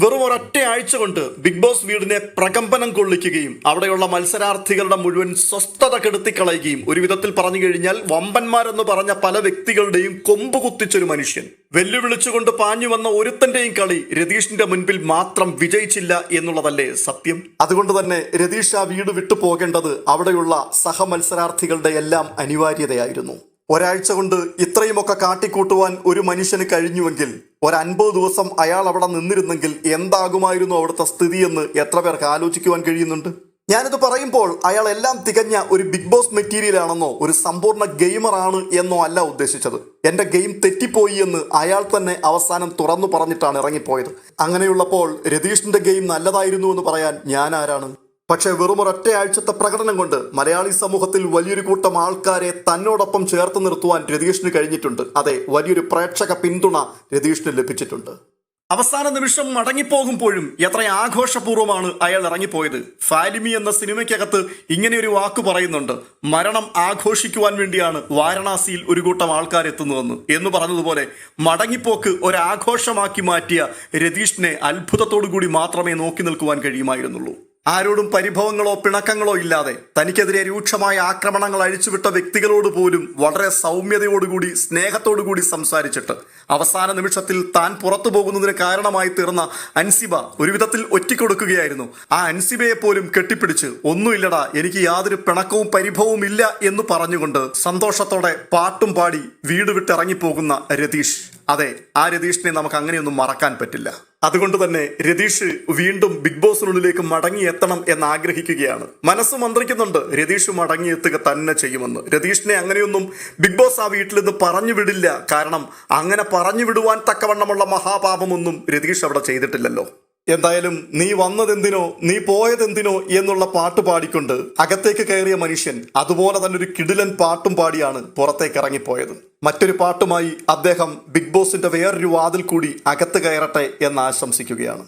വെറും ഒരൊറ്റ ആഴ്ച കൊണ്ട് ബിഗ് ബോസ് വീടിനെ പ്രകമ്പനം കൊള്ളിക്കുകയും അവിടെയുള്ള മത്സരാർത്ഥികളുടെ മുഴുവൻ സ്വസ്ഥത കെടുത്തിക്കളയുകയും ഒരു വിധത്തിൽ പറഞ്ഞു കഴിഞ്ഞാൽ വമ്പന്മാരെന്ന് പറഞ്ഞ പല വ്യക്തികളുടെയും കൊമ്പ് കുത്തിച്ചൊരു മനുഷ്യൻ. വെല്ലുവിളിച്ചുകൊണ്ട് പാഞ്ഞു വന്ന ഒരുത്തന്റെയും കളി രതീഷിന്റെ മുൻപിൽ മാത്രം വിജയിച്ചില്ല എന്നുള്ളതല്ലേ സത്യം? അതുകൊണ്ട് തന്നെ രതീഷ് ആ വീട് വിട്ടു പോകേണ്ടത് അവിടെയുള്ള സഹമത്സരാർത്ഥികളുടെ എല്ലാം അനിവാര്യതയായിരുന്നു. ഒരാഴ്ച കൊണ്ട് ഇത്രയുമൊക്കെ കാട്ടിക്കൂട്ടുവാൻ ഒരു മനുഷ്യന് കഴിഞ്ഞുവെങ്കിൽ ഒരു അൻപത് ദിവസം അയാൾ അവിടെ നിന്നിരുന്നെങ്കിൽ എന്താകുമായിരുന്നു അവിടുത്തെ സ്ഥിതിയെന്ന് എത്ര പേർക്ക് ആലോചിക്കുവാൻ കഴിയുന്നുണ്ട്? ഞാനിത് പറയുമ്പോൾ അയാൾ എല്ലാം തികഞ്ഞ ഒരു ബിഗ് ബോസ് മെറ്റീരിയൽ ആണെന്നോ ഒരു സമ്പൂർണ ഗെയിമർ ആണ് എന്നോ അല്ല ഉദ്ദേശിച്ചത്. എന്റെ ഗെയിം തെറ്റിപ്പോയി എന്ന് അയാൾ തന്നെ അവസാനം തുറന്നു പറഞ്ഞിട്ടാണ് ഇറങ്ങിപ്പോയത്. അങ്ങനെയുള്ളപ്പോൾ രതീഷിന്റെ ഗെയിം നല്ലതായിരുന്നു എന്ന് പറയാൻ ഞാൻ ആരാണ്? പക്ഷേ വെറും ഒരൊറ്റയാഴ്ചത്തെ പ്രകടനം കൊണ്ട് മലയാളി സമൂഹത്തിൽ വലിയൊരു കൂട്ടം ആൾക്കാരെ തന്നോടൊപ്പം ചേർത്ത് നിർത്തുവാൻ രതീഷിന് കഴിഞ്ഞിട്ടുണ്ട്. അതെ വലിയൊരു പ്രേക്ഷക പിന്തുണ രതീഷിന് ലഭിച്ചിട്ടുണ്ട്. അവസാന നിമിഷം മടങ്ങിപ്പോകുമ്പോഴും എത്ര ആഘോഷപൂർവമാണ് അയാൾ ഇറങ്ങിപ്പോയത്. ഫാലിമി എന്ന സിനിമയ്ക്കകത്ത് ഇങ്ങനെ ഒരു വാക്ക് പറയുന്നുണ്ട്. മരണം ആഘോഷിക്കുവാൻ വേണ്ടിയാണ് വാരണാസിയിൽ ഒരു കൂട്ടം ആൾക്കാർ എത്തുന്നതെന്ന്. എന്ന് പറഞ്ഞതുപോലെ മടങ്ങിപ്പോക്ക് ഒരാഘോഷമാക്കി മാറ്റിയ രതീഷിനെ അത്ഭുതത്തോടു കൂടി മാത്രമേ നോക്കി നിൽക്കുവാൻ കഴിയുമായിരുന്നുള്ളൂ. ആരോടും പരിഭവങ്ങളോ പിണക്കങ്ങളോ ഇല്ലാതെ തനിക്കെതിരെ രൂക്ഷമായ ആക്രമണങ്ങൾ അഴിച്ചുവിട്ട വ്യക്തികളോട് പോലും വളരെ സൗമ്യതയോടുകൂടി സ്നേഹത്തോടുകൂടി സംസാരിച്ചിട്ട് അവസാന നിമിഷത്തിൽ താൻ പുറത്തു പോകുന്നതിന് കാരണമായി തീർന്ന അൻസിബ ഒരുവിധത്തിൽ ഒറ്റിക്കൊടുക്കുകയായിരുന്നു. ആ അൻസിബയെ പോലും കെട്ടിപ്പിടിച്ച് ഒന്നുമില്ലടാ എനിക്ക് യാതൊരു പിണക്കവും പരിഭവവും ഇല്ല എന്ന് പറഞ്ഞുകൊണ്ട് സന്തോഷത്തോടെ പാട്ടും പാടി വീട് വിട്ടിറങ്ങിപ്പോകുന്ന രതീഷ്. അതെ ആ രതീഷിനെ നമുക്ക് അങ്ങനെയൊന്നും മറക്കാൻ പറ്റില്ല. അതുകൊണ്ട് തന്നെ രതീഷ് വീണ്ടും ബിഗ് ബോസിനുള്ളിലേക്ക് മടങ്ങിയെത്തണം എന്ന് ആഗ്രഹിക്കുകയാണ് മനസ്സ് മന്ത്രിക്കുന്നുണ്ട്. രതീഷ് മടങ്ങിയെത്തുക തന്നെ ചെയ്യുമെന്ന്. രതീഷിനെ അങ്ങനെയൊന്നും ബിഗ് ബോസ് ആ വീട്ടിൽ നിന്ന് പറഞ്ഞു വിടില്ല. കാരണം അങ്ങനെ പറഞ്ഞു വിടുവാൻ തക്കവണ്ണമുള്ള മഹാപാപമൊന്നും രതീഷ് അവിടെ ചെയ്തിട്ടില്ലല്ലോ. എന്തായാലും നീ വന്നതെന്തിനോ നീ പോയതെന്തിനോ എന്നുള്ള പാട്ട് പാടിക്കൊണ്ട് അകത്തേക്ക് കയറിയ മനുഷ്യൻ അതുപോലെ തന്നെ ഒരു കിടിലൻ പാട്ടും പാടിയാണ് പുറത്തേക്ക് ഇറങ്ങിപ്പോയത്. മറ്റൊരു പാട്ടുമായി അദ്ദേഹം ബിഗ് ബോസിന്റെ വേറൊരു വാതിൽ കൂടി അകത്ത് കയറട്ടെ എന്ന് ആശംസിക്കുകയാണ്.